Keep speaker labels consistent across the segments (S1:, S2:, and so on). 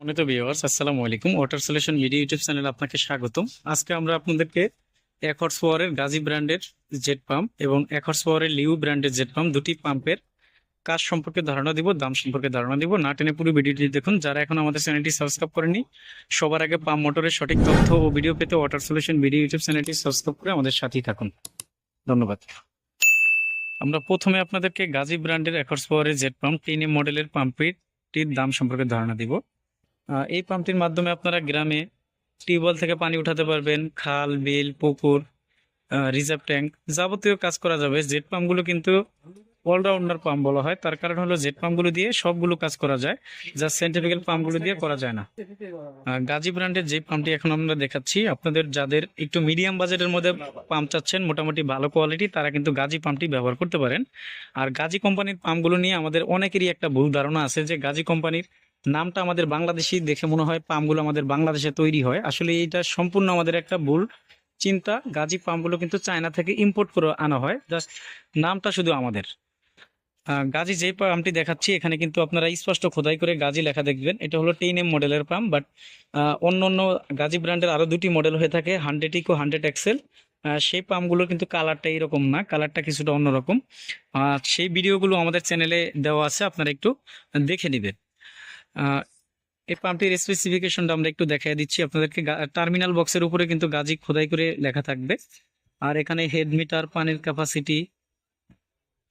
S1: মনিত viewers আসসালামু আলাইকুম। Water solution media YouTube চ্যানেলে আপনাকে স্বাগতম। আজকে আমরা আপনাদেরকে একর্স পাওয়ারের গাজী ব্র্যান্ডের জেট পাম্প এবং একর্স পাওয়ারের লিউ ব্র্যান্ডের জেট পাম্প দুটি পাম্পের কাজ সম্পর্কে ধারণা দিব, দাম সম্পর্কে ধারণা দিব। না টেনে পুরো ভিডিওটি দেখুন। যারা এখন আমাদের চ্যানেলটি সাবস্ক্রাইব করেনি সবার আগে পাম্প মোটরের সঠিক তথ্য ও ভিডিও পেতে ওয়াটার সলিউশন ভিডিও ইউটিউব চ্যানেলটি সাবস্ক্রাইব করে আমাদের সাথেই থাকুন। ধন্যবাদ। আমরা প্রথমে আপনাদেরকে গাজী ব্র্যান্ডের একর্স পাওয়ারের জেট পাম্প টিন এম মডেলের পাম্পটির দাম সম্পর্কে ধারণা দিব। এই পাম্পটির মাধ্যমে আপনারা গ্রামে টিউবওয়েল থেকে পানি উঠাতে পারবেন, খাল, বিল, পুকুর রিজার্ভ ট্যাঙ্ক যাবতীয় কাজ করা যাবে। জেট পাম্পগুলো কিন্তু অলরাউন্ডার পাম্প বলা হয়। তার কারণ হলো জেট পাম্পগুলো দিয়ে সবগুলো কাজ করা যায়, যা সেন্টিফিক্যাল পাম্পগুলো দিয়ে করা যায় না। গাজী ব্র্যান্ডের যে পাম্পটি এখন আমরা দেখাচ্ছি, আপনাদের যাদের একটু মিডিয়াম বাজেটের মধ্যে পাম্প চাচ্ছেন, মোটামুটি ভালো কোয়ালিটি তারা কিন্তু গাজী পাম্পটি ব্যবহার করতে পারেন। আর গাজী কোম্পানির পাম্পগুলো নিয়ে আমাদের অনেকেরই একটা ভুল ধারণা আছে যে গাজী কোম্পানির নামটা আমাদের বাংলাদেশি দেখে মনে হয় পামগুলো আমাদের বাংলাদেশে তৈরি হয়। আসলে এটা সম্পূর্ণ আমাদের একটা ভুল চিন্তা। গাজী পাম্পগুলো কিন্তু চায়না থেকে ইম্পোর্ট করে আনা হয়। জাস্ট নামটা শুধু আমাদের। গাজী যে পাম্পটি দেখাচ্ছি, এখানে কিন্তু আপনারা স্পষ্ট খোদাই করে গাজী লেখা দেখবেন। এটা হলো টেন এম মডেলের পাম্প বাট অন্য অন্য গাজী ব্র্যান্ডের আরও দুটি মডেল হয়ে থাকে, হান্ড্রেড ইকো, হান্ড্রেড এক্সেল। সেই পাম্পগুলোর কিন্তু কালারটা এরকম না, কালারটা কিছুটা অন্যরকম। সেই ভিডিওগুলো আমাদের চ্যানেলে দেওয়া আছে, আপনারা একটু দেখে নেবেন। এই পাম্পটির স্পেসিফিকেশনটা আমরা একটু দেখাই দিচ্ছি আপনাদেরকে। টার্মিনাল বক্সের উপরে কিন্তু গাজি খোদাই করে লেখা থাকবে। আর এখানে হেড মিটার পানির capacity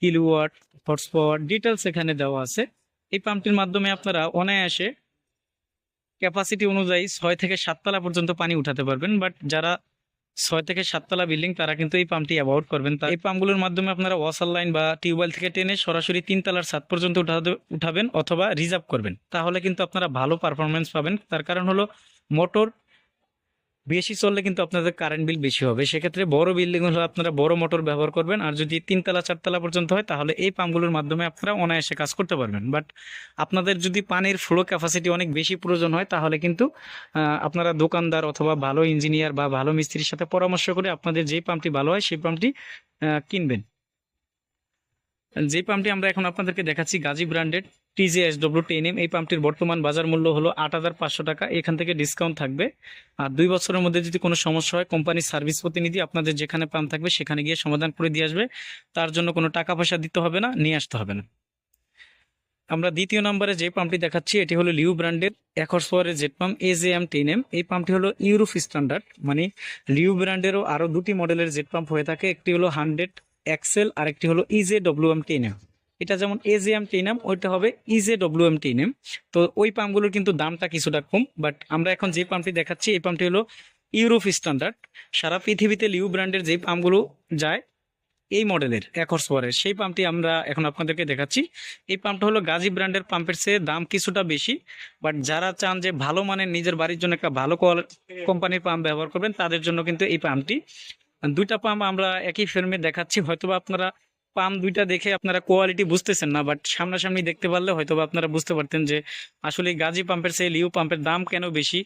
S1: kilowatt horse power details এখানে দেওয়া আছে। এই পাম্পটির মাধ্যমে আপনারা অনায়াসে ক্যাপাসিটি অনুযায়ী ছয় থেকে সাততলা পর্যন্ত পানি উঠাতে পারবেন। বাট যারা ছয় থেকে সাততলা বিল্ডিং তারা কিন্তু এই পাম্পটি অ্যাভয়েড করবেন। তা এই পাম্পগুলোর মাধ্যমে আপনারা ওয়াসার লাইন বা টিউবওয়েল থেকে টেনে সরাসরি তিনতলার ছাদ পর্যন্ত উঠাবেন অথবা রিজার্ভ করবেন। তাহলে কিন্তু আপনারা ভালো পারফরমেন্স পাবেন। তার কারণ হলো মোটর বেশি চললে কিন্তু আপনাদের কারেন্ট বিল বেশি হবে। সেক্ষেত্রে বড় বিল্ডিং হলে আপনারা বড় মোটর ব্যবহার করবেন। আর যদি তিনতলা, চারতলা পর্যন্ত হয়, তাহলে এই পাম্পগুলোর মাধ্যমে আপনারা অনায়াসে কাজ করতে পারবেন। বাট আপনাদের যদি পানির ফ্লো ক্যাপাসিটি অনেক বেশি প্রয়োজন হয়, তাহলে কিন্তু আপনারা দোকানদার অথবা ভালো ইঞ্জিনিয়ার বা ভালো মিস্ত্রির সাথে পরামর্শ করে আপনাদের যেই পাম্পটি ভালো হয়, সেই পাম্পটি কিনবেন। যে পাম্পটি আমরা এখন আপনাদেরকে দেখাচ্ছি Gazi branded T J S W ten M এই পাম্পটির বর্তমান বাজার মূল্য হলো আট হাজার পাঁচশো টাকা। এখান থেকে ডিসকাউন্ট থাকবে। আর দুই বছরের মধ্যে যদি কোনো সমস্যা হয় কোম্পানির সার্ভিস প্রতিনিধি আপনাদের যেখানে পাম্প থাকবে সেখানে গিয়ে সমাধান করে দিয়ে আসবে। তার জন্য কোনো টাকা পয়সা দিতে হবে না, নিয়ে আসতে হবে না। আমরা দ্বিতীয় নম্বরে যে পাম্পটি দেখাচ্ছি, এটি হলো লিউ ব্র্যান্ডের এক হর্স পাওয়ারের জেট পাম্প এজ এম টেন এম এই পাম্পটি হলো ইউরোপ স্ট্যান্ডার্ড মানে লিউ ব্র্যান্ডেরও আরও দুটি মডেলের জেট পাম্প হয়ে থাকে। একটি হলো হান্ড্রেড এক্সেল আর একটি হলো ইজে ডব্লিউ এম এটা যেমন এজে এম ওইটা হবে ইজে ডব্লিউ এম টেন তো ওই পাম্পগুলোর কিন্তু দামটা কিছুটা কম বাট আমরা এখন যে পাম্পটি দেখাচ্ছি, এই পাম্পটি হলো ইউরোপ স্ট্যান্ডার্ড সারা পৃথিবীতে লিউ ব্র্যান্ডের যে পাম্পগুলো যায়, এই মডেলের এক হর্স পাওয়ারের সেই পাম্পটি আমরা এখন আপনাদেরকে দেখাচ্ছি। এই পাম্পটা হলো গাজী ব্র্যান্ডের পাম্পের চেয়ে দাম কিছুটা বেশি বাট যারা চান যে ভালো মানের, নিজের বাড়ির জন্য একটা ভালো কোম্পানির পাম্প ব্যবহার করবেন, তাদের জন্য কিন্তু এই পাম্পটি দুইটা পাম্প আমরা একই ফিল্মে দেখাচ্ছি। হয়তোবা আপনারা পাম্প দুইটা দেখে আপনারা কোয়ালিটি বুঝতেছেন না বাট সামনাসামনি দেখতে পারলে হয়তোবা আপনারা বুঝতে পারতেন যে আসলে গাজী পাম্পের সেই লিউ পাম্পের দাম কেন বেশি,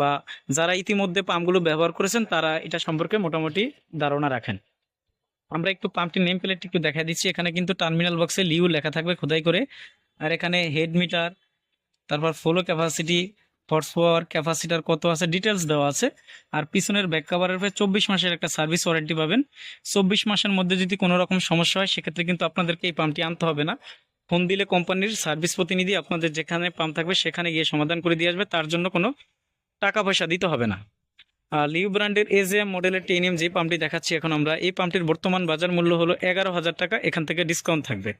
S1: বা যারা ইতিমধ্যে পাম্পগুলো ব্যবহার করেছেন, তারা এটা সম্পর্কে মোটামুটি ধারণা রাখেন। আমরা একটু পাম্পটির নেম প্লেট একটু দেখা দিচ্ছি। এখানে কিন্তু টার্মিনাল বক্সে লিউ লেখা থাকবে খোদাই করে, আর এখানে হেড মিটার তারপর flow capacity horse power capacitor কত আছে ডিটেলস দেওয়া আছে। আর পিছনের ব্যাক কাভারের উপরে চব্বিশ মাসের একটা সার্ভিস ওয়ারেন্টি পাবেন। চব্বিশ মাসের মধ্যে যদি কোনো রকম সমস্যা হয়, সেক্ষেত্রে কিন্তু আপনাদেরকে এই পাম্পটি আনতে হবে না। ফোন দিলে কোম্পানির সার্ভিস প্রতিনিধি আপনাদের যেখানে পাম্প থাকবে, সেখানে গিয়ে সমাধান করে দিয়ে আসবে। তার জন্য কোনো টাকা পয়সা দিতে হবে না। লিউ ব্র্যান্ডের এজ এম মডেলের টেনিয়াম যে পাম্পটি দেখাচ্ছি এখন আমরা, এই পাম্পটির বর্তমান বাজার মূল্য হলো এগারো হাজার টাকা। এখান থেকে ডিসকাউন্ট থাকবে।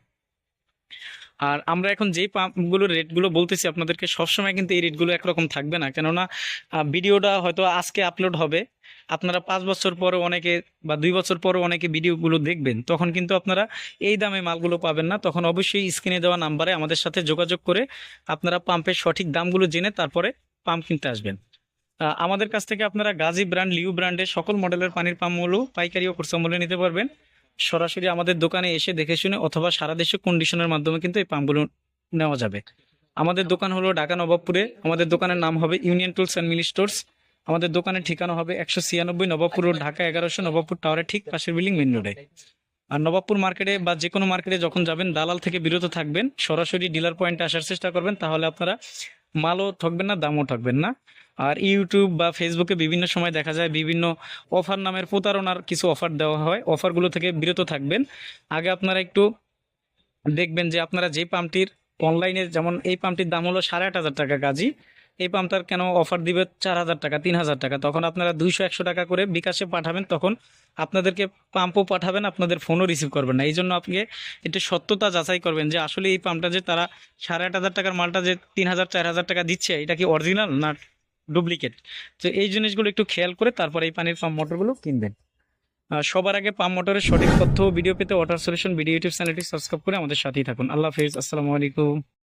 S1: আর আমরা এখন যেই পাম্পগুলোর রেটগুলো বলতেছি, আপনাদেরকে সবসময় কিন্তু এই রেটগুলো একরকম থাকবে না। কেননা ভিডিওটা হয়তো আজকে আপলোড হবে। আপনারা পাঁচ বছর পরে অনেকে বা দুই বছর পরে অনেকে ভিডিওগুলো দেখবেন। তখন কিন্তু আপনারা এই দামে মালগুলো পাবেন না। তখন অবশ্যই স্ক্রিনে দেওয়া নাম্বারে আমাদের সাথে যোগাযোগ করে আপনারা পাম্পের সঠিক দামগুলো জেনে তারপরে পাম্প কিনতে আসবেন। আমাদের কাছ থেকে আপনারা গাজী ব্র্যান্ড, লিউ ব্র্যান্ডের সকল মডেলের পানির পাম্পগুলো, পাইকারি ও খুচরা মূল্যে নিতে পারবেন। সরাসরি আমাদের দোকানে এসে দেখে শুনে অথবা সারা দেশে কন্ডিশনের মাধ্যমে কিন্তু এই পাম্পগুলো নেওয়া যাবে। আমাদের দোকান হলো ঢাকা নবাবপুরে। আমাদের দোকানের নাম হবে union tools and Mili stores আমাদের দোকানের ঠিকানা হবে একশো ছিয়ানব্বই নবাবপুর রোড ঢাকা এগারোশো নবাবপুর টাওয়ারের ঠিক পাশের বিল্ডিং মেন রোডে আর নবাবপুর মার্কেটে বা যে কোনো মার্কেটে যখন যাবেন, দালাল থেকে বিরত থাকবেন। সরাসরি ডিলার পয়েন্টে আসার চেষ্টা করবেন। তাহলে আপনারা মালও ঠকবেন না, দামও থাকবেন না। আর ইউটিউব বা ফেসবুকে বিভিন্ন সময় দেখা যায় বিভিন্ন অফার নামের প্রতারণার কিছু অফার দেওয়া হয়। অফারগুলো থেকে বিরত থাকবেন। আগে আপনারা একটু দেখবেন যে আপনারা যে পাম্পটির অনলাইনে যেমন এই পাম্পটির দাম হলো সাড়ে আট হাজার টাকা কাজী। এই পাম্পটার কেন অফার দিবে চার হাজার টাকা, তিন হাজার টাকা? তখন আপনারা দুইশো একশো টাকা করে বিকাশে পাঠাবেন, তখন আপনাদেরকে পাম্পও পাঠাবেন, আপনাদের ফোনও রিসিভ করবেন না। এই জন্য আপনি একটু সত্যতা যাচাই করবেন যে আসলে এই পাম্পটা যে তারা সাড়ে আট হাজার টাকার মালটা যে তিন হাজার, চার হাজার টাকা দিচ্ছে, এটা কি অরিজিনাল না ডুপ্লিকেট তো এই জিনিসগুলো একটু খেয়াল করে তারপরে এই পানির পাম্প মোটরগুলো কিনবেন। সবার আগে পাম্প মোটরের সঠিক তথ্য ভিডিও পেতে ওয়াটার সলিউশন ভিডিও ইউটিউব চ্যানেলটি সাবস্ক্রাইব করে আমাদের সাথেই থাকুন। আল্লাহ হাফিজ, আসসালামু আলাইকুম।